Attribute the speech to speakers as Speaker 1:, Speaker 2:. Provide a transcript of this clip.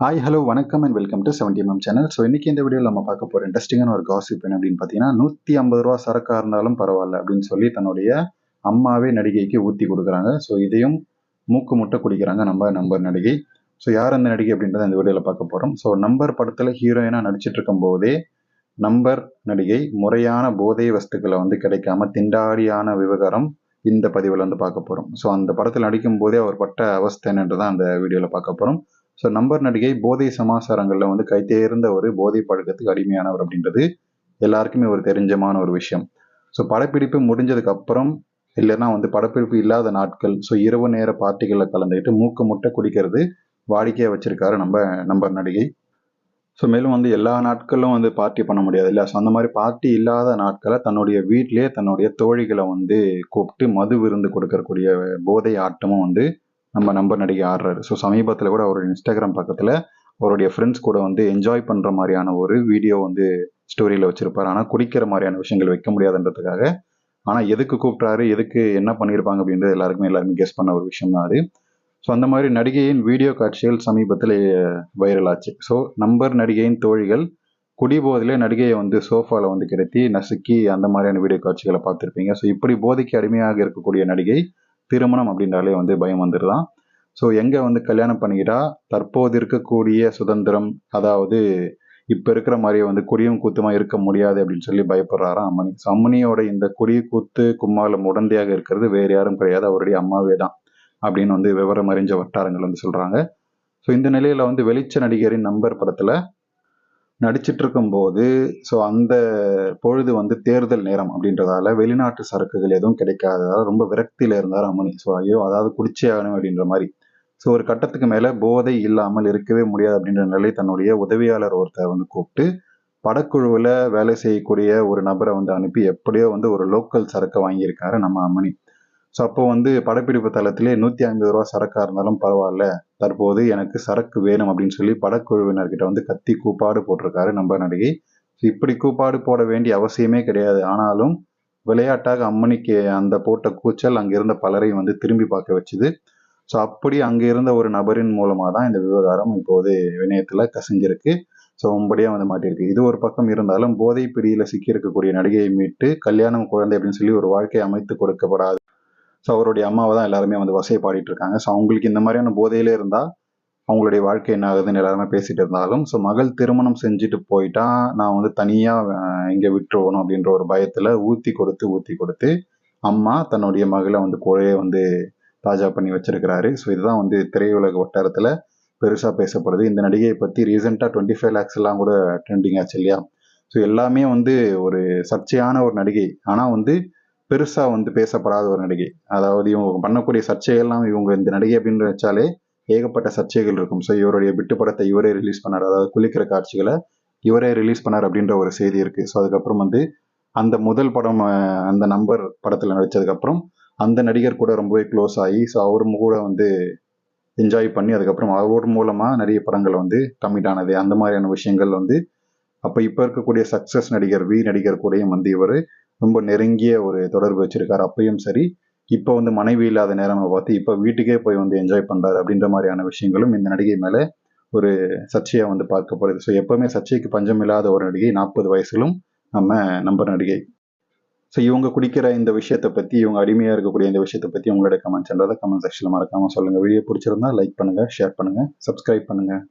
Speaker 1: Hi hello வணக்கம் and welcome to seventy MM channel so இன்னைக்கு இந்த வீடியோவில் நம்ம பார்க்க போகிற இன்ட்ரெஸ்டிங்கான ஒரு காசிப் என்ன அப்படின்னு பார்த்தீங்கன்னா நூற்றி ஐம்பது ரூபா சரக்காக இருந்தாலும் பரவாயில்ல அப்படின்னு சொல்லி தன்னுடைய அம்மாவே நடிகைக்கு ஊற்றி கொடுக்குறாங்க. ஸோ இதையும் மூக்கு முட்டை குடிக்கிறாங்க நம்ம நம்பர் நடிகை. ஸோ யார் அந்த நடிகை அப்படின்றத இந்த வீடியோவில் பார்க்க போகிறோம் ஸோ நம்பர் படத்தில் ஹீரோயினாக நடிச்சிட்டு இருக்கும் போதே நம்பர் நடிகை முறையான போதை வஸ்துக்களை வந்து கிடைக்காம திண்டாடியான விவகாரம் இந்த பதிவில் வந்து பார்க்க போகிறோம் ஸோ அந்த படத்தில் நடிக்கும் போதே அவர் பட்ட அவஸ்தை என்னன்றதான் அந்த வீடியோவில் பார்க்க போகிறோம் ஸோ நம்பர் நடிகை போதை சமாசாரங்களில் வந்து கைத்தேர்ந்த ஒரு போதை பழக்கத்துக்கு அடிமையானவர் அப்படின்றது எல்லாருக்குமே ஒரு தெரிஞ்சமான ஒரு விஷயம். ஸோ படப்பிடிப்பு முடிஞ்சதுக்கு அப்புறம் இல்லைன்னா வந்து படப்பிடிப்பு இல்லாத நாட்கள் ஸோ இரவு நேர பார்ட்டிகளில் கலந்துக்கிட்டு மூக்கு முட்டை குடிக்கிறது வாடிக்கையாக வச்சிருக்காரு நம்ம நம்பர் நடிகை. ஸோ மேலும் வந்து எல்லா நாட்களும் வந்து பார்ட்டி பண்ண முடியாது இல்லை ஸோ அந்த மாதிரி பார்ட்டி இல்லாத நாட்களை தன்னுடைய வீட்டிலேயே தன்னுடைய தோழிகளை வந்து கூப்பிட்டு மது விருந்து கொடுக்கக்கூடிய போதை ஆட்டமும் வந்து நம்ம நம்பர் நடிகை ஆடுறாரு ஸோ சமீபத்தில் கூட அவருடைய இன்ஸ்டாகிராம் பக்கத்தில் அவருடைய ஃப்ரெண்ட்ஸ் கூட வந்து என்ஜாய் பண்ணுற மாதிரியான ஒரு வீடியோ வந்து ஸ்டோரியில் வச்சிருப்பார். ஆனால் குடிக்கிற மாதிரியான விஷயங்கள் வைக்க முடியாதுன்றதுக்காக. ஆனால் எதுக்கு கூப்பிட்றாரு? எதுக்கு என்ன பண்ணியிருப்பாங்க அப்படின்றது எல்லாருக்குமே எல்லாருமே கெஸ் பண்ண ஒரு விஷயம் தான் அது. ஸோ அந்த மாதிரி நடிகையின் வீடியோ காட்சிகள் சமீபத்தில் வைரல் ஆச்சு. ஸோ நம்பர் நடிகையின் தோழிகள் குடிபோதிலே நடிகையை வந்து சோஃபாவில் வந்து கிடத்தி நசுக்கி அந்த மாதிரியான வீடியோ காட்சிகளை பார்த்துருப்பீங்க. ஸோ இப்படி போதைக்கு அடிமையாக இருக்கக்கூடிய நடிகை திருமணம் அப்படின்றாலே வந்து பயம் வந்துடுதான் ஸோ எங்கே வந்து கல்யாணம் பண்ணிக்கிட்டா தற்போது இருக்கக்கூடிய சுதந்திரம் அதாவது இப்போ இருக்கிற மாதிரியே வந்து குடியும் கூத்துமா இருக்க முடியாது அப்படின்னு சொல்லி பயப்படுறாராம் அம்மணி. ஸோ அம்மனியோட இந்த குடி கூத்து கும்மாலம் உடந்தையாக இருக்கிறது வேறு யாரும் கிடையாது. அவருடைய அம்மாவே தான் அப்படின்னு வந்து விவரம் அறிஞ்ச வட்டாரங்கள் வந்து சொல்கிறாங்க ஸோ இந்த நிலையில் வந்து வெளிச்ச நடிகரின் நம்பர் படத்தில் நடிச்சிட்டு இருக்கும்போது ஸோ அந்த பொழுது வந்து தேர்தல் நேரம் அப்படின்றதால வெளிநாட்டு சரக்குகள் எதுவும் கிடைக்காததால ரொம்ப விரக்தியில் இருந்தார் அம்மணி ஸோ ஐயோ அதாவது குடிச்சே ஆகணும் அப்படின்ற மாதிரி. ஸோ ஒரு கட்டத்துக்கு மேலே போதை இல்லாமல் இருக்கவே முடியாது அப்படின்ற நிலை தன்னுடைய உதவியாளர் ஒருத்தர் வந்து கூப்பிட்டு படக்குழுவில் வேலை செய்யக்கூடிய ஒரு நபரை வந்து அனுப்பி எப்படியோ வந்து ஒரு லோக்கல் சரக்கை வாங்கியிருக்காரு நம்ம அம்மணி ஸோ அப்போ வந்து படப்பிடிப்பு தளத்திலே நூற்றி ஐம்பது ரூபா சரக்காக இருந்தாலும் பரவாயில்ல. தற்போது எனக்கு சரக்கு வேணும் அப்படின்னு சொல்லி படக்குழுவினர்கிட்ட வந்து கத்தி கூப்பாடு போட்டிருக்காரு நம்ம நடிகை. ஸோ இப்படி கூப்பாடு போட வேண்டிய அவசியமே கிடையாது. ஆனாலும் விளையாட்டாக அம்மனிக்கு அந்த போட்ட கூச்சல் அங்கே இருந்த பலரையும் வந்து திரும்பி பார்க்க வச்சுது. ஸோ அப்படி அங்கே இருந்த ஒரு நபரின் மூலமாக தான் இந்த விவகாரம் இப்போது வினயத்தில் கசிஞ்சிருக்கு. ஸோ உம்படியாக வந்து மாட்டியிருக்கு. இது ஒரு பக்கம் இருந்தாலும் போதை பிடியில் சிக்கியிருக்கக்கூடிய நடிகையை மீட்டு கல்யாணம் குழந்தை அப்படின்னு சொல்லி ஒரு வாழ்க்கை அமைத்து கொடுக்கப்படாது. ஸோ அவருடைய அம்மாவை தான் எல்லாருமே வந்து வசையை பாடிட்டு இருக்காங்க. ஸோ அவங்களுக்கு இந்த மாதிரியான போதையிலே இருந்தால் அவங்களுடைய வாழ்க்கை என்ன ஆகுதுன்னு எல்லாருமே பேசிட்டு இருந்தாலும் ஸோ மகள் திருமணம் செஞ்சுட்டு போயிட்டா நான் வந்து தனியாக இங்கே விட்டுருவணும் அப்படின்ற ஒரு பயத்தில் ஊற்றி கொடுத்து ஊற்றி கொடுத்து அம்மா தன்னுடைய மகளை வந்து கோழையை வந்து தாஜா பண்ணி வச்சிருக்கிறாரு. ஸோ இதுதான் வந்து திரையுலக வட்டாரத்தில் பெருசாக பேசப்படுது. இந்த நடிகையை பற்றி ரீசெண்டாக டுவெண்ட்டி ஃபைவ் லேக்ஸ்லாம் கூட ட்ரெண்டிங் ஆச்சு இல்லையா? ஸோ எல்லாமே வந்து ஒரு சர்ச்சையான ஒரு நடிகை. ஆனால் வந்து பெருசாக வந்து பேசப்படாத ஒரு நடிகை. அதாவது இவங்க பண்ணக்கூடிய சர்ச்சைகள்லாம் இவங்க இந்த நடிகை அப்படின்னு வச்சாலே ஏகப்பட்ட சர்ச்சைகள் இருக்கும். ஸோ இவருடைய விட்டு படத்தை இவரே ரிலீஸ் பண்ணார். அதாவது குளிக்கிற காட்சிகளை இவரே ரிலீஸ் பண்ணார் அப்படின்ற ஒரு செய்தி இருக்கு. ஸோ அதுக்கப்புறம் வந்து அந்த முதல் படம் அந்த நம்பர் படத்தில் நடித்ததுக்கப்புறம் அந்த நடிகர் கூட ரொம்பவே க்ளோஸ் ஆகி ஸோ அவர் கூட வந்து என்ஜாய் பண்ணி அதுக்கப்புறம் அவர் மூலமாக நிறைய படங்கள் வந்து கம்மிட் ஆனது. அந்த மாதிரியான விஷயங்கள் வந்து அப்போ இப்போ இருக்கக்கூடிய சக்ஸஸ் நடிகர் வி நடிகர் கூடயும் வந்து இவர் ரொம்ப நெருங்கிய ஒரு தொடர்பு வச்சிருக்காரு. அப்பயும் சரி இப்போ வந்து மனைவி இல்லாத நேரமாக பார்த்து இப்போ வீட்டுக்கே போய் வந்து என்ஜாய் பண்ணுறாரு அப்படின்ற மாதிரியான விஷயங்களும் இந்த நடிகை மேலே ஒரு சர்ச்சையாக வந்து பார்க்கப்படுது. ஸோ எப்போவுமே சர்ச்சைக்கு பஞ்சம் இல்லாத ஒரு நடிகை நாற்பது வயசுலும் நம்ம நம்பர் நடிகை. ஸோ இவங்க குடிக்கிற இந்த விஷயத்தை பற்றி இவங்க அடிமையாக இருக்கக்கூடிய இந்த விஷயத்தை பற்றி உங்களோட கமெண்ட்ஸ்ன்றதை கமெண்ட் செக்ஷனில் மறக்காமல் சொல்லுங்கள் வீடியோ பிடிச்சிருந்தா லைக் பண்ணுங்கள் ஷேர் பண்ணுங்கள் சப்ஸ்கிரைப் பண்ணுங்கள்